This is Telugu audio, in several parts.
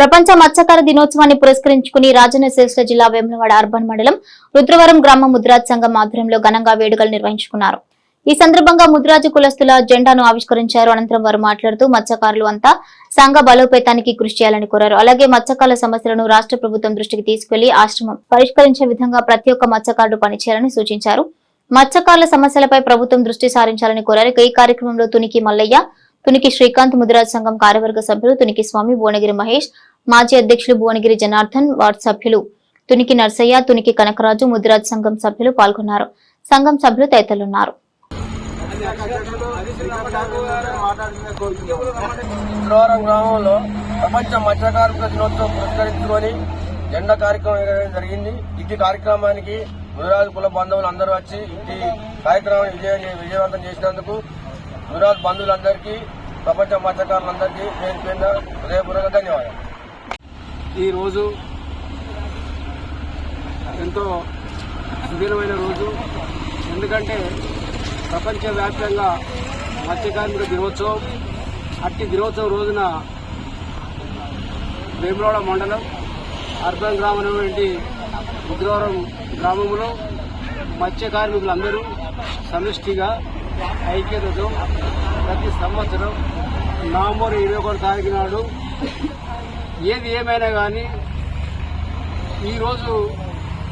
ప్రపంచ మత్స్యకార దినోత్సవాన్ని పురస్కరించుకుని రాజన్న శ్రేష్ఠ జిల్లా వేములవాడ అర్బన్ మండలం రుద్రవరం గ్రామ ముద్రాజ్ సంఘం ఆధ్వర్యంలో ఘనంగా వేడుకలు నిర్వహించుకున్నారు. ఈ సందర్భంగా ముద్రాజు కులస్తుల జెండాను ఆవిష్కరించారు. అనంతరం వారు మాట్లాడుతూ మత్స్యకారులు అంతా సంఘ బలోపేతానికి కృషి చేయాలని కోరారు. అలాగే మత్స్యకారుల సమస్యలను రాష్ట్ర ప్రభుత్వం దృష్టికి తీసుకెళ్ళి ఆశ్రమం పరిష్కరించే విధంగా ప్రతి ఒక్క మత్స్యకారుడు పనిచేయాలని సూచించారు. మత్స్యకారుల సమస్యలపై ప్రభుత్వం దృష్టి సారించాలని కోరారు. ఈ కార్యక్రమంలో తునికి మల్లయ్య తునికి శ్రీకాంత్ ముదిరాజ్ సంఘం కార్యవర్గ సభ్యులు తునికి స్వామి భువనగిరి మహేష్ మాజీ అధ్యక్షులు భువనగిరి జనార్దన్ వార్డు సభ్యులు తునికి నర్సయ్య తునికి కనకరాజు ముదిరాజ్ సంఘం సభ్యులు పాల్గొన్నారు. సంఘం సభ్యులు తదితరులున్నారు. శుక్రవారం గ్రామంలో ప్రపంచ దినోత్సవం పురస్కరించుకొని జెండా కార్యక్రమం నిర్వహించడం జరిగింది. ఇంటి కార్యక్రమానికి ముదిరాజు కుల బంధువులు అందరూ వచ్చి ఇంటి కార్యక్రమాన్ని విజయ విజయవంతం చేసినందుకు ముదిరాజు బంధువులందరికీ ప్రపంచ మత్స్యకారులందరికీ పేరు పేరున హృదయపూర్వక ధన్యవాదాలు. ఈరోజు ఎంతో సుదీర్ఘమైన రోజు. ఎందుకంటే ప్రపంచవ్యాప్తంగా మత్స్యకార్మిక దినోత్సవం అట్టి దినోత్సవం రోజున వేములవాడ మండలం అర్బన్ గ్రామమైనటువంటి ఉగ్రవరం గ్రామంలో మత్స్య కార్మికులందరూ సమిష్టిగా ఐక్యతతో ప్రతి సంవత్సరం నవంబర్ ఇరవై ఒకటి తారీఖు నాడు ఏది ఏమైనా కానీ ఈరోజు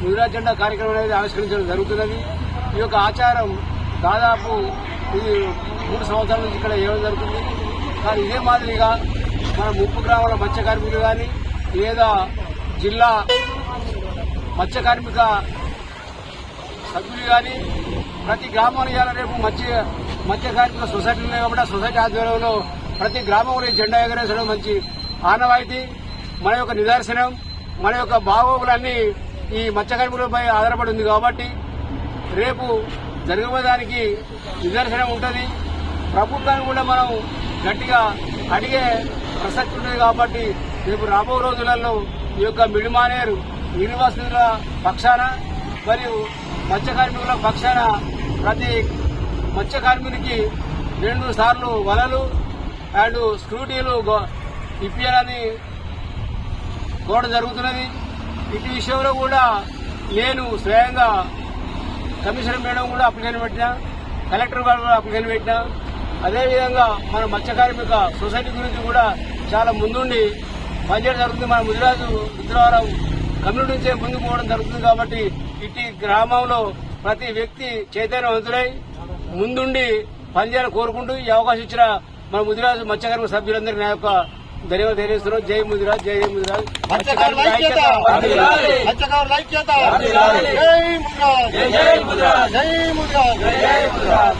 ముదిరాజ్ జెండా కార్యక్రమం అనేది ఆవిష్కరించడం జరుగుతున్నది. ఈ యొక్క ఆచారం దాదాపు ఇది మూడు సంవత్సరాల నుంచి ఇక్కడ ఏమో జరుగుతుంది. కానీ ఇదే మాదిరిగా మన ముప్పు గ్రామాల మత్స్య కార్మికులు కానీ లేదా జిల్లా మత్స్య కార్మిక సభ్యులు కానీ ప్రతి గ్రామంలో ఇవాళ రేపు మత్స్య మత్స్య కార్మిక సొసైటీ ఉన్నాయి కాబట్టి ఆ సొసైటీ ఆధ్వర్యంలో ప్రతి గ్రామంలో జెండా ఎగరేసడం మంచి ఆనవాయితీ మన యొక్క నిదర్శనం మన యొక్క భావోగులన్నీ ఈ మత్స్య కార్మికులపై ఆధారపడి ఉంది కాబట్టి రేపు జరగబోదానికి నిదర్శనం ఉంటుంది. ప్రభుత్వాన్ని కూడా మనం గట్టిగా అడిగే ప్రసక్తి ఉంటుంది కాబట్టి రేపు రాబో రోజులలో ఈ యొక్క మిడిమానేరు నిర్వాసితుల పక్షాన మరియు మత్స్య కార్మికుల పక్షాన ప్రతి మత్స్య కార్మికునికి రెండు సార్లు వలలు అండ్ స్క్రూటీలు గో- ఇప్పించాలని కోరడం జరుగుతున్నది. ఇటు విషయంలో కూడా నేను స్వయంగా కమిషనర్ మేడం కూడా అప్లికేషన్ పెట్టినా కలెక్టర్ గారు కూడా అప్లికేషన్ పెట్టినా అదేవిధంగా మన మత్స్య కార్మిక సొసైటీ గురించి కూడా చాలా ముందుండి పనిచేయడం జరుగుతుంది. మన ముదిరాజు రుద్రవారం కమ్యూనిటీ నుంచే ముందుకు పోవడం జరుగుతుంది కాబట్టి ఇటు గ్రామంలో ప్రతి వ్యక్తి చైతన్యవంతులై ముందుండి పనిచేయాలని కోరుకుంటూ ఈ అవకాశం ఇచ్చిన మన ముదిరాజు మత్స్య కార్మిక సభ్యులందరికీ నా యొక్క ధన్యవాదాలు తెలియజేస్తున్నాం జై ముదిరాజ్ జై ముదిరాజ్. మత్స్యకారుల ముద్రాజ్. జై ముదిరాజ్.